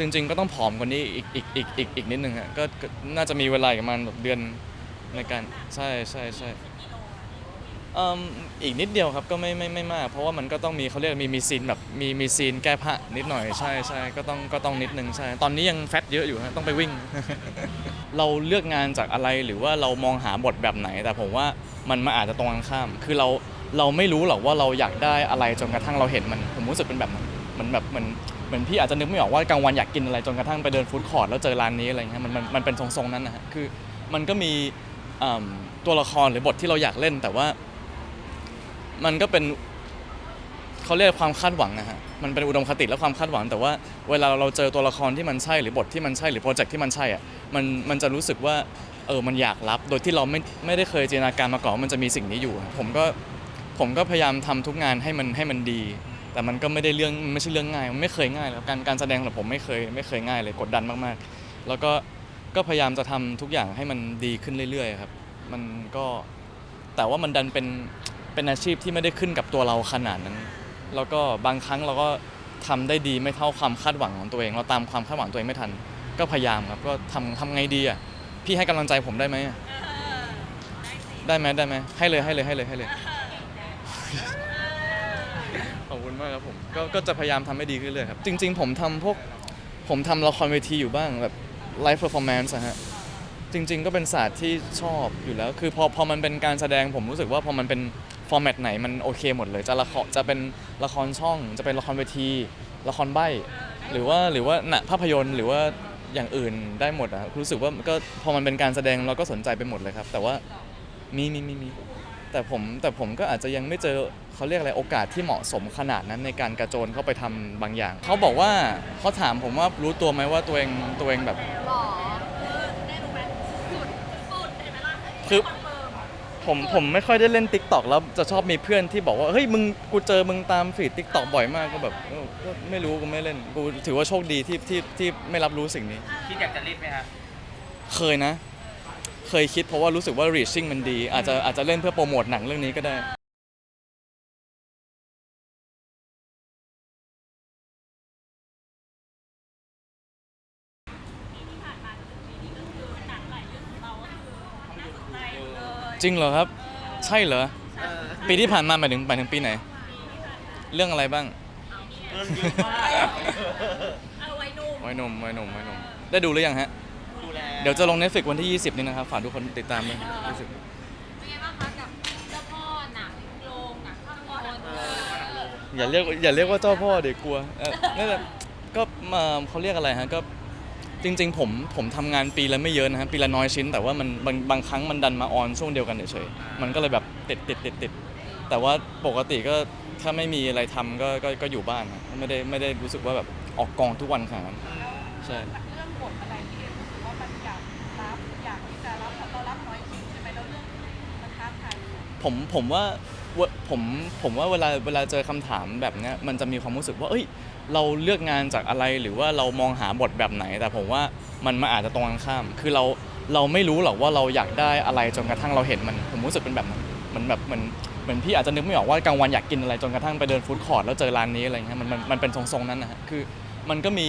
จริงๆ ก็ต้องผอมกว่านี้อีกอีกอีกอีกอีกนิดนึงฮะก็ก็น่าจะมีเวลาอีกประมาณแบบเดือนในการใช่ใช่ใช่อืมอีกนิดเดียวครับก็ไม่ไม่ไม่มาก เพราะว่ามันก็ต้องมีเขาเรียกมีมีซีนแบบมีมีซีนแก้ผ้านิดหน่อยใช่ใช่ก็ต้องก็ต้องนิดนึงใช่ตอนนี้ยังแฟตเยอะอยู่ฮะต้องไปวิ่ง เราเลือกงานจากอะไรหรือว่าเรามองหาบทแบบไหน แต่ผมว่ามันมาอาจจะตรงกันข้าม คือเราเราไม่รู้หรอกว่าเราอยากได้อะไรจนกระทั่งเราเห็นมันผมรู้สึกเป็นแบบนั้น เหมือนแบบเหมือนเหมือนพี่อาจจะนึกไม่ออกว่ากลางวันอยากกินอะไรจนกระทั่งไปเดินฟู้ดคอร์ทแล้วเจอร้านนี้อะไรเงี้ยมันมันมันเป็นทรงๆนั้นนะฮะคือมันก็มีอ่ำตัวละครหรือบทที่เราอยากเล่น แต่ว่า มันก็เป็นเขาเรียกความคาดหวังนะฮะมันเป็นอุดมคติและความคาดหวัง แต่ว่าเวลาเราเจอตัวละครที่มันใช่หรือบทที่มันใช่หรือโปรเจกต์ที่มันใช่อะมันมันจะรู้สึกว่าเออมันอยากรับโดยที่เราไม่ไม่ได้เคยจินตนาการมาก่อนว่ามันจะมีสิ่งนี้อยู่ ผมก็ผมก็พยายามทำทุกงานให้มันให้มันดี แต่มันก็ไม่ได้เรื่องมันไม่ใช่เรื่องง่ายมันไม่เคยง่ายแล้วการการแสดงของผมไม่เคยไม่เคยง่ายเลยกดดันมากๆ แล้วก็ก็พยายามจะทำทุกอย่างให้มันดีขึ้นเรื่อยๆครับ มันก็แต่ว่ามันดันเป็นเป็นอาชีพที่ไม่ได้ขึ้นกับตัวเราขนาดนั้น แล้วก็บางครั้งเราก็ทำได้ดีไม่เท่าความคาดหวังของตัวเอง เราตามความคาดหวังตัวเองไม่ทัน ก็พยายามครับก็ทำทำไงดีอะพี่ให้กำลังใจผมได้ไหมอะได้ไหมได้ไหมให้เลยให้เลยให้เลยให้เลย ขอบคุณ มากครับผมก็ก็จะพยายามทำให้ดีขึ้นเรื่อยๆครับ จริง ๆ ผมทำพวกผมทำละครเวทีอยู่บ้างแบบไลฟ์เพอร์ฟอร์แมนซ์ฮะ จริง ๆ ก็เป็นศาสตร์ที่ชอบอยู่แล้ว คือพอพอมันเป็นการแสดงผมรู้สึกว่าพอมันเป็นฟอร์แมตไหนมันโอเคหมดเลย จะละครจะเป็นละครช่อง จะเป็นละครเวที ละครใบ้ หรือว่าหรือว่าหนังภาพยนตร์หรือว่าอย่างอื่นได้หมดอะรู้สึกว่าก็พอมันเป็นการแสดงเราก็สนใจไปหมดเลยครับ แต่ว่ามีมีมีมีแต่ผมแต่ผมก็อาจจะยังไม่เจอ เขาเรียกอะไรโอกาสที่เหมาะสมขนาดนั้นในการกระโจนเข้าไปทำบางอย่าง เขาบอกว่าเขาถามผมว่ารู้ตัวไหมว่าตัวเองตัวเองแบบหล่อคือได้รู้ไหมสุดสุดเห็นไหมล่ะคือนเฟิร์มผมผมไม่ค่อยได้เล่นติ๊กต็อกแล้วจะชอบมีเพื่อนที่บอกว่าเฮ้ยมึงกูเจอมึงตามฟีดติ๊กต็อกบ่อยมากก็แบบเออก็ไม่รู้กูไม่เล่นกูถือว่าโชคดีที่ที่ที่ไม่รับรู้สิ่งนี้คิดอยากจะรีบไหมครับเคยนะ เคยคิดเพราะว่ารู้สึกว่า reaching มันดี อาจจะอาจจะเล่นเพื่อโปรโมทหนังเรื่องนี้ก็ได้ จริงเหรอครับ ใช่เหรอเออปีที่ผ่านมาหมายถึงหมายถึงปีไหน เรื่องอะไรบ้างเรื่องเยอะมากเอาไว้นุ่มไว้นมไว้นมไว้นม ได้ดูหรือยังฮะ ดูแลเดี๋ยวจะลง Netflix วันที่ 20 นี้นะครับ ฝากทุกคนติดตามด้วย20เป็นไงบ้างคะกับเจ้าพ่อหนังโรงหนังภาพยนตร์เออหนังโรงอย่าเรียกอย่าเรียกว่าเจ้าพ่อเด็กกลัวเออนั่นแหละก็มาเขาเรียกอะไรฮะ ก็ จริง ๆ ผมผมทำงานปีละไม่เยอะนะฮะปีละน้อยชิ้น แต่ว่ามันบางบางครั้งมันดันมาออนช่วงเดียวกันเฉยๆมันก็เลยแบบติดติดติดติดแต่ว่าปกติก็ถ้าไม่มีอะไรทำก็ก็ก็อยู่บ้านนะไม่ได้ไม่ได้รู้สึกว่าแบบออกกองทุกวันขนาดนั้นใช่ เรื่องบทอะไรที่รู้สึกว่ามันอยากรับอยากที่จะรับเรารับน้อยชิ้นใช่ไหมแล้วเรื่องมันท้าทายผมผมว่าเว ผมผมว่าเวลาเวลาเจอคำถามแบบเนี้ยมันจะมีความรู้สึกว่า เอ้ย เราเลือกงานจากอะไรหรือว่าเรามองหาบทแบบไหน แต่ผมว่ามันมาอาจจะตรงกันข้าม คือเราเราไม่รู้หรอกว่าเราอยากได้อะไรจนกระทั่งเราเห็นมัน ผมรู้สึกเป็นแบบนั้นมือนแบบเหมือนเหมือนพี่อาจจะนึกไม่ออกว่ากลางวันอยากกินอะไรจนกระทั่งไปเดินฟู้ดคอร์ทแล้วเจอร้านนี้อะไรเงี้ยมันมันมันเป็นทรงๆนั้นนะฮะคือมันก็มี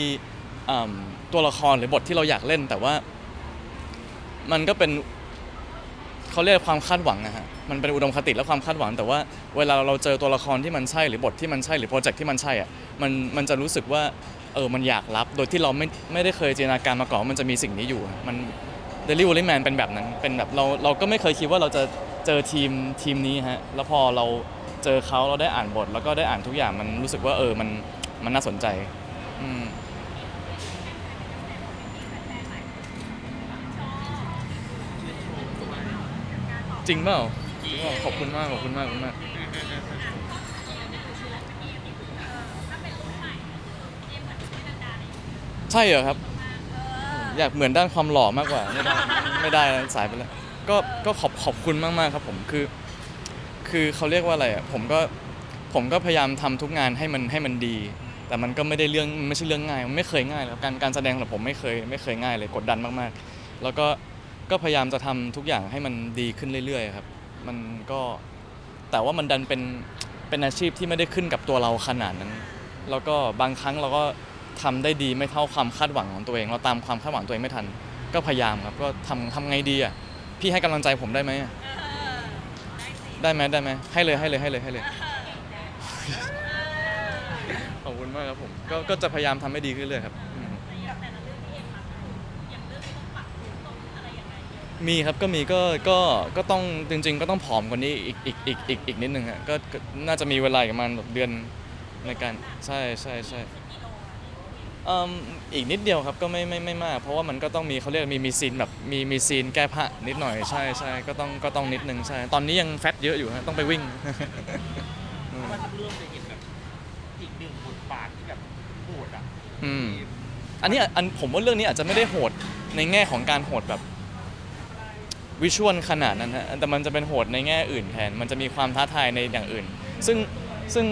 ตัวละครหรือบทที่เราอยากเล่นแต่ว่า มันก็เป็นเขาเรียกความคาดหวังนะฮะ มันเป็นอุดมคติและความคาดหวัง แต่ว่าเวลาเราเจอตัวละครที่มันใช่หรือบทที่มันใช่หรือโปรเจกต์ที่มันใช่อะมันมันจะรู้สึกว่าเออมันอยากรับ โดยที่เราไม่ไม่ได้เคยจินตนาการมาก่อนว่ามันจะมีสิ่งนี้อยู่ มัน Delivery Man เป็นแบบนั้นเป็นแบบเราเราก็ไม่เคยคิดว่าเราจะเจอทีมทีมนี้ฮะแล้วพอเราเจอเขาเราได้อ่านบท แล้วก็ได้อ่านทุกอย่างมันรู้สึกว่าเออมันมันน่าสนใจอืมจริงเปล่า ขอบคุณมากขอบคุณมากขอบคุณมากใช่เหรอครับ อยากเหมือนด้านความหล่อมากกว่า ไม่ได้ไม่ได้นะสายไปแล้วก็ก็ขอบขอบคุณมากๆครับผมคือ คือเขาเรียกว่าอะไรอะผมก็ผมก็พยายามทำทุกงานให้มันให้มันดี แต่มันก็ไม่ได้เรื่องมันไม่ใช่เรื่องง่ายมันไม่เคยง่ายเลยครับการการแสดงของผมไม่เคยไม่เคยง่ายเลยกดดันมากๆ แล้วก็ก็พยายามจะทำทุกอย่างให้มันดีขึ้นเรื่อยๆครับ มันก็แต่ว่ามันดันเป็นเป็นอาชีพที่ไม่ได้ขึ้นกับตัวเราขนาดนั้น แล้วก็บางครั้งเราก็ทำได้ดีไม่เท่าความคาดหวังของตัวเอง เราตามความคาดหวังตัวเองไม่ทัน ก็พยายามครับก็ทำทำไงดีอะพี่ให้กำลังใจผมได้ไหมอะได้ไหมได้ไหมให้เลยให้เลยให้เลยให้เลย ขอบคุณมากครับผมก็ก็จะพยายามทำให้ดีขึ้นเรื่อยๆครับอื มมีครับก็มีก็ก็ก็ต้องจริง ๆ ก็ต้องผอมกว่านี้อีกอีกอีกอีกอีกนิดนึงฮะก็ก็น่าจะมีเวลาอีกประมาณแบบเดือนในการใช่ใช่ใช่อืมอีกนิดเดียวครับก็ไม่ไม่ไม่มาก เพราะว่ามันก็ต้องมีเขาเรียกมีมีซีนแบบมีมีซีนแก้ผ้านิดหน่อยใช่ใช่ก็ต้องก็ต้องนิดนึงใช่ตอนนี้ยังแฟตเยอะอยู่ฮะต้องไปวิ่งอืมว่าทุกเรื่องจะเห็นแบบอีกหนึ่งบทบาทที่แบบโหดอะอืมอันนี้อันผมว่าเรื่องนี้อาจจะไม่ได้โหดในแง่ของการโหดแบบ วิชวลขนาดนั้นฮะแต่มันจะเป็นโหดในแง่อื่นแทน มันจะมีความท้าทายในอย่างอื่น ซึ่งซึ่ง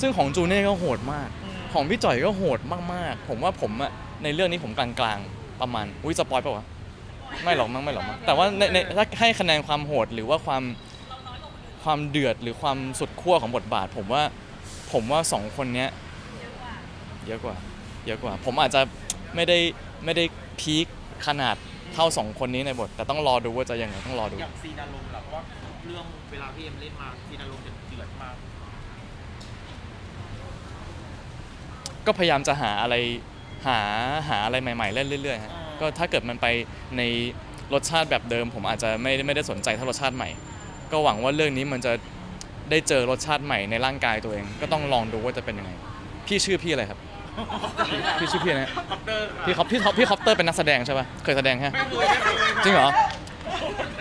ซึ่งของจูเน่ก็โหดมาก ของพี่จ่อยก็โหดมากๆ ผมว่าผมอะในเรื่องนี้ผมกลางๆประมาณอุ้ยสปอยปล่าวะไม่หรอกมั้งไม่หรอกมั้งแต่ว่าในในถ้าให้คะแนนความโหดหรือว่าความความเดือดหรือความสุดขั้วของบทบาท ผมว่าผมว่าสองคนเนี้ยเยอะกว่าเยอะกว่า ผมอาจจะไม่ได้ไม่ได้พีคขนาด เท่าสองคนนี้ในบท แต่ต้องรอดูว่าจะยังไงต้องรอดู อย่างซีนอารมณ์ล่ะเพราะว่าเรื่องเวลาพี่เอ็มเล่นมาซีนอารมณ์จะเดือดมากก็พยายามจะหาอะไรหาหาอะไรใหม่ๆเล่นเรื่อยๆฮะก็ถ้าเกิดมันไปในรสชาติแบบเดิม ผมอาจจะไม่ได้ไม่ได้สนใจเท่ารสชาติใหม่ ก็หวังว่าเรื่องนี้มันจะได้เจอรสชาติใหม่ในร่างกายตัวเอง ก็ต้องลองดูว่าจะเป็นยังไง พี่ชื่อพี่อะไรครับ พี่ชื่อพี่อะไรนะคอปเตอร์พี่คอปพี่คอปพี่คอปเตอร์เป็นนักแสดงใช่ปะเคยแสดงฮะไม่เคยไม่เคยจริงเหรอ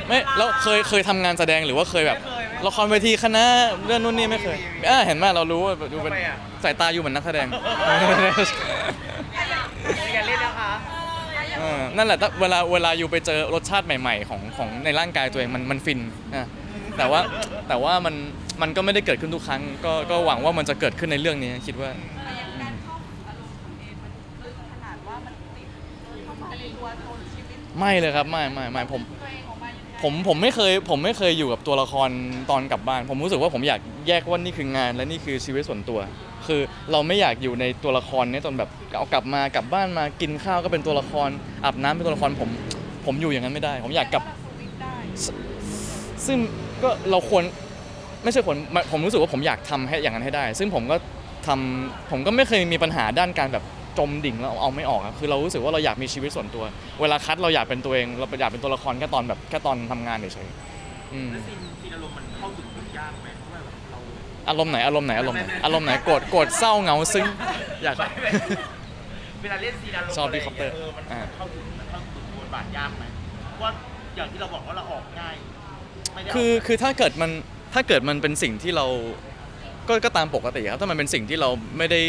ไม่แล้วเคยเคยทำงานแสดงหรือว่าเคยแบบไม่เคยไม่ละครเวทีคณะเรื่องนู่นนี่ไม่เคยไม่มีอ่าเห็นไหมเรารู้ว่าดูเป็นทำไมอะสายตาอยู่เหมือนนักแสดงอย่าเล่นนะคะเออนั่นแหละถ้าเวลาเวลาอยู่ไปเจอรสชาติใหม่ ๆ ของของในร่างกายตัวเองมันมันฟินนะแต่ว่าแต่ว่ามันมันก็ไม่ได้เกิดขึ้นทุกครั้ง ก็ก็หวังว่ามันจะเกิดขึ้นในเรื่องนี้คิดว่า ไม่เลยครับไม่ไม่ไม่ผมตัวเองออกมายังไงผมผมไม่เคยผมไม่เคยอยู่กับตัวละครตอนกลับบ้าน ผมรู้สึกว่าผมอยากแยกว่านี่คืองาน และนี่คือชีวิตส่วนตัว คือเราไม่อยากอยู่ในตัวละครเนี้จนแบบเอากลับมากลับบ้านมากินข้าวก็เป็นตัวละครอาบน้ำเป็นตัวละครผมผมอยู่อย่างนั้นไม่ได้ ผมอยากกลับสวิตช์ได้ซึ่งก็เราควรไม่ใช่ควรผมรู้สึกว่าผมอยากทำให้อย่างนั้นให้ได้ ซึ่งผมก็ทำผมก็ไม่เคยมีปัญหาด้านการแบบ จมดิ่งแล้วเอาไม่ออกอะคือเรารู้สึกว่าเราอยากมีชีวิตส่วนตัว เวลาคัดเราอยากเป็นตัวเอง เราอยากเป็นตัวละครแค่ตอนแบบแค่ตอนทำงานเฉยๆอืมแล้วซีนซีนอารมณ์มันเข้าถึงมันยากไหมเพราะว่าแบบเรา อารมณ์ไหนอารมณ์ไหนอารมณ์ไหนไม่ไม่อารมณ์ไหนโกรธโกรธเศร้าเหงาซึ้งอยากไม่ไม่เวลาเล่นซีนอารมณ์ชอบอะไรพี่คอปเตอร์เออมันอ่า เข้าถึงมันเข้าถึงบทบาทยากไหมเพราะว่าอย่างที่เราบอกว่าเราออกง่ายไม่ได้ก คือคือถ้าเกิดมันถ้าเกิดมันเป็นสิ่งที่เราก็ก็ตามปกติครับถ้ามันเป็นสิ่งที่เราไม่ได้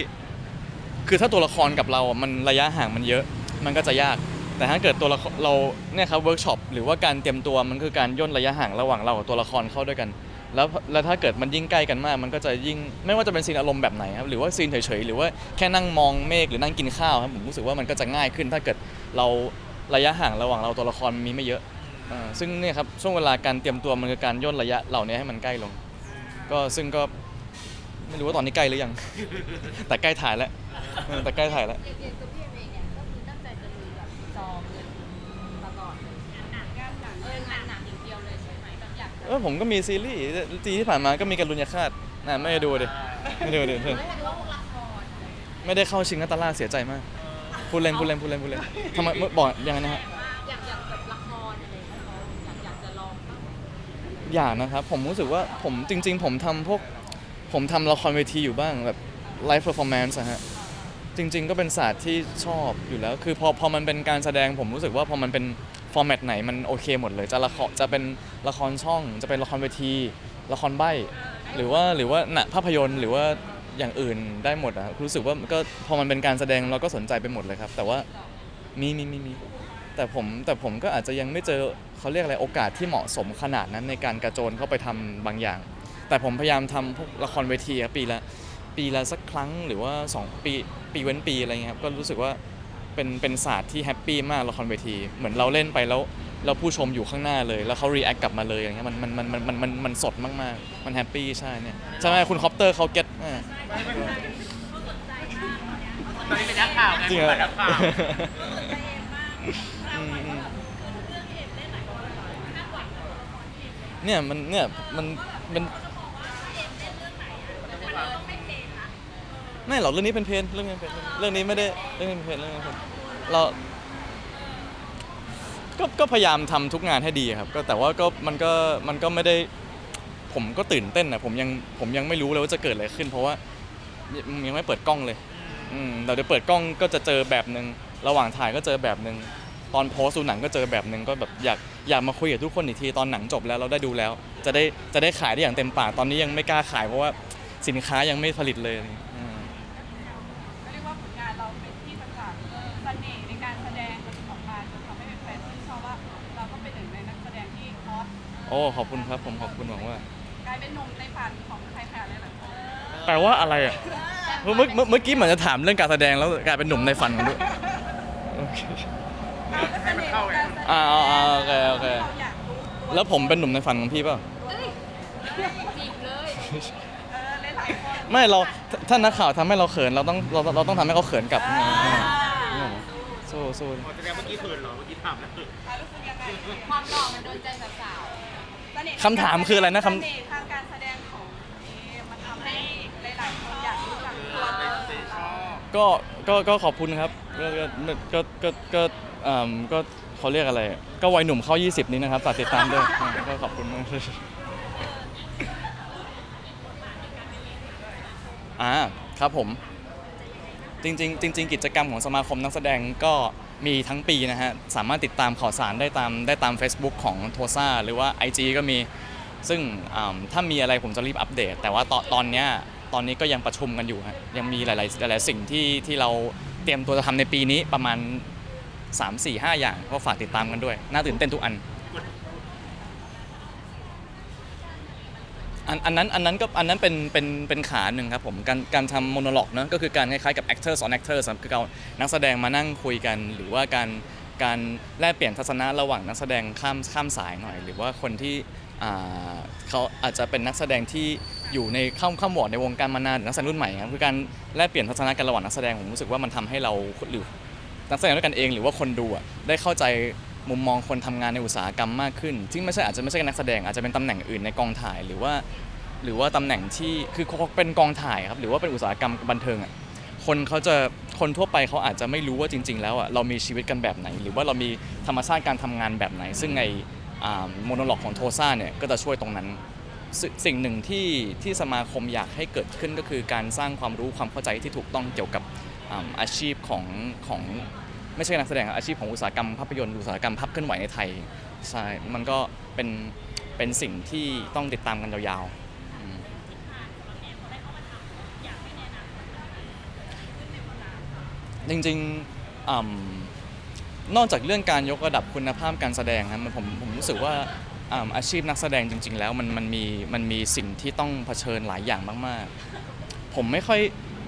คือถ้าตัวละครกับเราอะมันระยะห่างมันเยอะ มันก็จะยาก แต่ถ้าเกิดตัวละครเราเนี่ยครับเวิร์กช็อปหรือว่าการเตรียมตัวมันคือการย่นระยะห่างระหว่างเรากับตัวละครเข้าด้วยกัน แล้วแล้วถ้าเกิดมันยิ่งใกล้กันมาก มันก็จะยิ่งไม่ว่าจะเป็นซีนอารมณ์แบบไหนครับหรือว่าซีนเฉยๆหรือว่าแค่นั่งมองเมฆหรือนั่งกินข้าวครับผมรู้สึกว่ามันก็จะง่ายขึ้น ถ้าเกิดเราระยะห่างระหว่างเราตัวละครมีไม่เยอะอ่าซึ่งเนี่ยครับช่วงเวลาการเตรียมตัวมันคือการย่นระยะเหล่านี้ให้มันใกล้ลง ก็ซึ่งก็ ไม่รู้ว่าตอนนี้ใกล้หรือยัง แต่ใกล้ถ่ายแล้วเออแต่ใกล้ถ่ายแล้วอย่างอย่างตัวพี่เองเนี่ยก็คือตั้งใจจะลุยแบบจองเงินตลอดเลยงานหนักงานหนักเอองานหนักอย่างเดียวเลยใช่ไหมแบบอยากจะเออผมก็มีซีรีส์จีที่ผ่านมาก็มีการลุญยคาตนะไม่ได้ดูดิไม่ได้ดูดิเพื่อนไม่ได้ว่าพวกละครอะไรอย่างเงี้ยไม่ได้เข้าชิงนัตตาล่าเสียใจมากพูดเล่นพูดเล่นพูดเล่นพูดเล่นทำไมบอกยังไงนะฮะ อยากอยากแบบละครอะไรอย่างเงี้ยอยากอยากจะลองบ้าง อยากนะครับผมรู้สึกว่าผมจริง ๆ ผมทำพวก ผมทำละครเวทีอยู่บ้างแบบไลฟ์เพอร์ฟอร์แมนซ์ฮะจริง ๆ ก็เป็นศาสตร์ที่ชอบอยู่แล้ว คือพอพอมันเป็นการแสดงผมรู้สึกว่าพอมันเป็นฟอร์แมตไหนมันโอเคหมดเลยจะละครจะเป็นละครช่องจะเป็นละครเวที ละครใบหรือว่าหรือว่าหนังภาพยนตร์หรือว่าอย่างอื่นได้หมดอะรู้สึกว่าก็พอมันเป็นการแสดงเราก็สนใจไปหมดเลยครับ แต่ว่ามีมีมีมีแต่ผมแต่ผมก็อาจจะยังไม่เจอเขาเรียกอะไรโอกาสที่เหมาะสมขนาดนั้นในการกระโจนเข้าไปทำบางอย่าง แต่ผมพยายามทำพวกละครเวทีครับปีละปีละสักครั้งหรือว่า 2 ปีปีเว้นปีอะไรเงี้ยครับก็รู้สึกว่าเป็นเป็นศาสตร์ที่แฮปปี้มากละครเวที เหมือนเราเล่นไปแล้วเราผู้ชมอยู่ข้างหน้าเลย แล้วเขารีแอคกลับมาเลยอย่างเงี้ยมันมันมันมันมันมันมันสดมากๆ มันแฮปปี้ใช่เนี่ยใช่ไหมคุณคอปเตอร์เขาเก็ตอ่าไม่ไม่ไม่ตอนนี้เป็นนักข่าวไงจริงเป็นเหรอนักข่าวอืมอืมเนี่ยมันเนี่ยมันมัน ไม่หรอกเรื่องนี้เป็นเพลงเรื่องนี้เป็นเพลงเรื่องนี้ไม่ได้เรื่องนี้เป็นเพลงเรื่องนี้เป็นเพลงเราก็ก็พยายามทำทุกงานให้ดีครับก็แต่ว่าก็มันก็มันก็ไม่ได้ ผมก็ตื่นเต้นนะผมยังผมยังไม่รู้เลยว่าจะเกิดอะไรขึ้น เพราะว่ายังยังไม่เปิดกล้องเลยอืมเราเดี๋ยวเปิดกล้องก็จะเจอแบบหนึ่งระหว่างถ่ายก็เจอแบบหนึ่งตอนโพสต์ดูหนังก็เจอแบบหนึ่งก็แบบอยากอยากมาคุยกับทุกคนอีกทีตอนหนังจบแล้วเราได้ดูแล้ว จะได้จะได้ขายได้อย่างเต็มปากตอนนี้ยังไม่กล้าขายเพราะว่าสินค้ายังไม่ผลิตเลย อตโอ้ขอบคุณครับผมขอบคุณหวังว่า กลายเป็นหนุ่มในฝันของใครๆหลายๆคนแปลว่าอะไรอะเมื่อเมื่อเมื่อเมื่อกี้เหมือนจะถามเรื่องการแสดงแล้วกลายเป็นหนุ่มในฝันกันด้วยโอเค ให้มันเข้าไง อ่าอ่าอ่าโอเคโอเคเราอยากรู้ตัวแล้วผมเป็นหนุ่มในฝันของพี่เปล่าเฮ้ยจีบเลยเออหลายๆคนไม่เราถ้าถ้านักข่าวทำให้เราเขินเราต้องเราเราต้องทำให้เขาเขินกลับอืมอืมอืมสู้สู้ อ๋อแสดงเมื่อกี้เขินเหรอ เมื่อกี้ถามแล้วเขินอะรู้สึกยังไง ความหล่อมันโดนใจสาวเสน่ห์ คำถามคืออะไรนะคำ เสน่ห์ทางการแสดงของเอมันทำให้หลายๆคนอยากรู้จักตัวตนเซชอบก็ก็ก็ขอบคุณครับก็ก็ก็ก็ก็อืมก็เขาเรียกอะไร ก็วัยหนุ่มเข้า 20 นี้นะครับฝากติดตามด้วยอืมก็ขอบคุณมากอ่าครับผม จริงๆจริงๆกิจกรรมของสมาคมนักแสดงก็ มีทั้งปีนะฮะ สามารถติดตามข่าวสารได้ตามได้ตาม Facebook ของโทซ่าหรือว่า IG ก็มี ซึ่งอ่าถ้ามีอะไรผมจะรีบอัปเดต แต่ว่าตอนตอนเนี้ยตอนนี้ก็ยังประชุมกันอยู่ฮะยังมีหลาย ๆ หลาย ๆ สิ่งที่ที่เราเตรียมตัวจะทำในปีนี้ประมาณ 3 4 5 อย่างก็ฝากติดตามกันด้วย น่าตื่นเต้นทุกอัน อันอันนั้นอันนั้นก็อันนั้นเป็นเป็นเป็นขาหนึ่งครับผมการการทำโมโนโลกเนอะก็คือการคล้ายๆกับ actors on actors ครับคือการนักแสดงมานั่งคุยกัน หรือว่าการการแลกเปลี่ยนทัศนะระหว่างนักแสดงข้ามข้ามสายหน่อย หรือว่าคนที่อ่าเขาอาจจะเป็นนักแสดงที่อยู่ในข้ามข้ามวอร์ดในวงการมานานหรือนักแสดงรุ่นใหม่ครับคือการแลกเปลี่ยนทัศนะกันระหว่างนักแสดงผมรู้สึกว่ามันทำให้เราหรือนักแสดงด้วยกันเอง หรือว่าคนดูอะได้เข้าใจ มุมมองคนทำงานในอุตสาหกรรมมากขึ้นที่งไม่ใช่อาจจะไม่ใช่นักแสดงอาจจะเป็นตำแหน่งอื่นในกองถ่ายหรือว่า หรือว่าตำแหน่งที่คือเขาเป็นกองถ่ายครับหรือว่าเป็นอุตสาหกรรมบันเทิงอะคนเขาจะคนทั่วไปเขาอาจจะไม่รู้ว่าจริง ๆ แล้วอะเรามีชีวิตกันแบบไหน หรือว่าเรามีธรรมชาติการทำงานแบบไหน ซึ่งในโมโนโลกของโทซ่าเนี่ยก็จะช่วยตรงนั้นสสิ่งหนึ่งที่ที่สมาคมอยากให้เกิดขึ้นก็คือการสร้างความรู้ความเข้าใจที่ถูกต้องเกี่ยวกับอาชีพของของ ไม่ใช่นักแสดงอะอาชีพของอุตสาหกรรมภาพยนตร์อุตสาหกรรมภาพเคลื่อนไหวในไทยใช่มันก็เป็นเป็นสิ่งที่ต้องติดตามกันยาวๆอืมจริงๆอืมนอกจากเรื่องการยกระดับคุณภาพการแสดงนะมันผมผมรู้สึกว่าอ่าอาชีพนักแสดงจริง ๆ แล้วมันมันมีมันมีสิ่งที่ต้องเผชิญหลายอย่างมากๆ ผมไม่ค่อย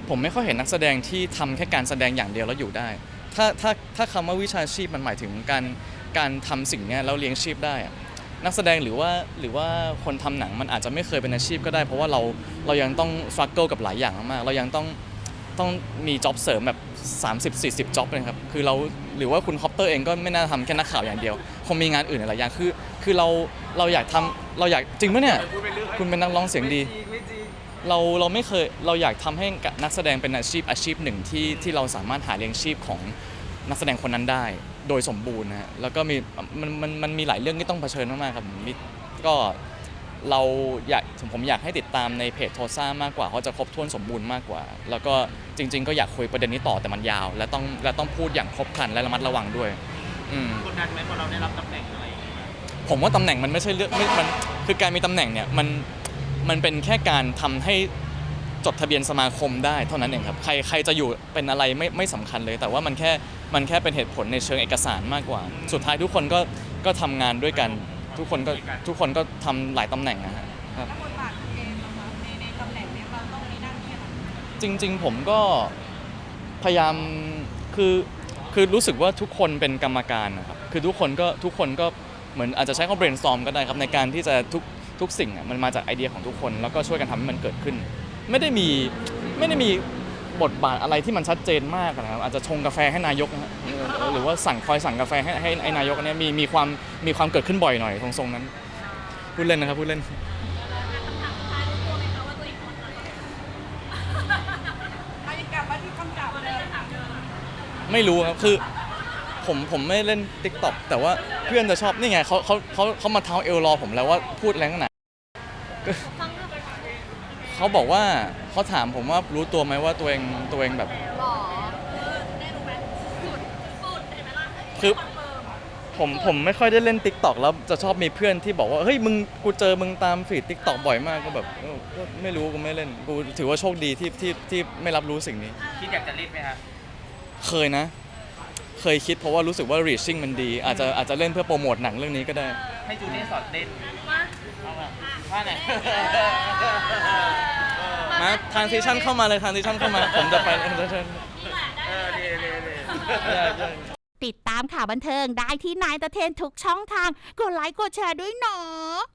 ผมไม่ค่อยเห็นนักแสดงที่ทำแค่การแสดงอย่างเดียวแล้วอยู่ได้ ถ้าถ้าถ้าคำว่าวิชาชีพมันหมายถึงการการทำสิ่งเนี้ยแล้วเลี้ยงชีพได้อะนักแสดงหรือว่าหรือว่าคนทำหนังมันอาจจะไม่เคยเป็นอาชีพก็ได้ เพราะว่าเราเรายังต้องฟรักเกิลกับหลายอย่างมากๆเรายังต้องต้องมีจ็อบเสริมแบบ 30 40จ็อบเลยครับคือเราหรือว่าคุณคอปเตอร์เองก็ไม่น่าทำแค่นักข่าวอย่างเดียว คงมีงานอื่นหลายอย่างคือ คือเราเราอยากทำเราอยากจริงปะเนี่ย คุณเป็นนักร้องเสียงดี ไม่ เราเราไม่เคยเราอยากทำให้นักแสดงเป็นอาชีพอาชีพหนึ่งที่ที่เราสามารถหาเลี้ยงชีพของนักแสดงคนนั้นได้ โดยสมบูรณ์นะฮะแล้วก็มีมันมันมันมีหลายเรื่องที่ต้องเผชิญมากๆครับมีก็เราอยากผมอยากให้ติดตามในเพจโทซ่ามากกว่าเขาจะครบถ้วนสมบูรณ์มากกว่า แล้วก็จริง ๆ ก็อยากคุยประเด็นนี้ต่อแต่มันยาว และต้องและต้องพูดอย่างครบครันและระมัดระวังด้วยอืมกดดันไหมพอเราได้รับตำแหน่งอะไรอย่างเงี้ยผมว่าตำแหน่งมันไม่ใช่เรื่องไม่มันคือการมีตำแหน่งเนี่ยมัน มันเป็นแค่การทำให้จดทะเบียนสมาคมได้เท่านั้นเองครับใครใครจะอยู่เป็นอะไรไม่ไม่สำคัญเลย แต่ว่ามันแค่มันแค่เป็นเหตุผลในเชิงเอกสารมากกว่า สุดท้ายทุกคนก็ก็ทำงานด้วยกัน ทุกคนก็ทุกคนก็ทำหลายตำแหน่งนะฮะครับ แล้วบทบาทของเอมนะคะในในตำแหน่งเนี้ยเราต้องมีหน้าที่อะไรจริงๆ ผมก็พยายามคือคือรู้สึกว่าทุกคนเป็นกรรมการนะครับคือทุกคนก็ทุกคนก็เหมือนอาจจะใช้คำ brainstorm ก็ได้ครับในการที่จะทุก ทุกสิ่งอะมันมาจากไอเดียของทุกคน แล้วก็ช่วยกันทำให้มันเกิดขึ้น ไม่ได้มีไม่ได้มีบทบาทอะไรที่มันชัดเจนมากนะครับอาจจะชงกาแฟให้นายกนะฮะเออหรือว่าสั่งคอยสั่งกาแฟให้ให้ให้นายกอันเนี้ยมีมีความมีความเกิดขึ้นบ่อยหน่อยทรงๆนั้นพูดเล่นนะครับพูดเล่นอันนี้กลับมาที่คำถามเลยไม่รู้ครับ คือผมผมไม่เล่น t ิ k t o k แต่ว่า เพื่อนจะชอบนี่ไงเขาเขาเขาเขามาเท้าเอลรอผมแล้วว่าพูดแรงขนาดก็เขาบอกว่าเขาถามผมว่ารู้ตัวไหมว่าตัวเองตัวเองแบบหล่อคือผมผมไม่ค่อยได้เล่น t ิ k t o k แล้วจะชอบมีเพื่อนที่บอกว่าเฮ้ยมึงกูเจอมึงตามฟีด t ิ k t o k บ่อยมากก็แบบเออก็ไม่รู้กูไม่เล่นกูถือว่าโชคดีที่ที่ที่ไม่รับรู้สิ่งนี้ คิดอยากจะเล่นไหมฮะเคยนะ เคยคิดเพราะว่ารู้สึกว่า reaching มันดี อาจจะอาจจะเล่นเพื่อโปรโมทหนังเรื่องนี้ก็ได้ ให้จูเน่สอนเต้นเอาแบบว่าไหนมาทางซีชั่นเข้ามาเลยทางซีชั่นเข้ามา ผมจะไปผมจะเชิญเออดีดีดีได้ได้ติดตามข่าวบันเทิงได้ที่นายตะเทนทุกช่องทาง กดไลค์กดแชร์ด้วยเนาะ